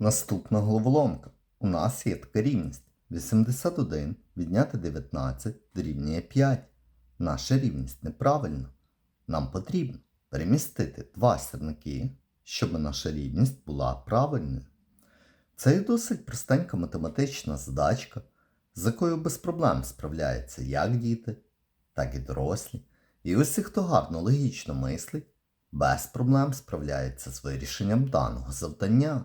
Наступна головоломка. У нас є така рівність. 81 відняти 19 дорівнює 5. Наша рівність неправильна. Нам потрібно перемістити два сірники, щоб наша рівність була правильною. Це є досить простенька математична задачка, з якою без проблем справляються як діти, так і дорослі. І усі, хто гарно логічно мислить, без проблем справляється з вирішенням даного завдання.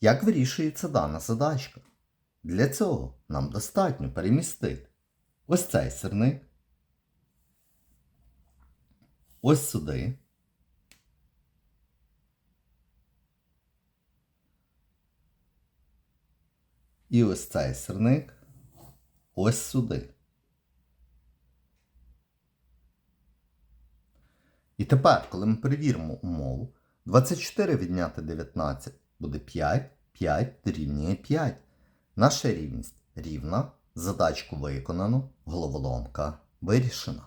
Як вирішується дана задачка? Для цього нам достатньо перемістити ось цей сирник, ось сюди. І ось цей сирник ось сюди. І тепер, коли ми перевіримо умову, 24 відняти 19 буде 5, 5 дорівнює 5. Наша рівність рівна, задачку виконано, головоломка вирішена.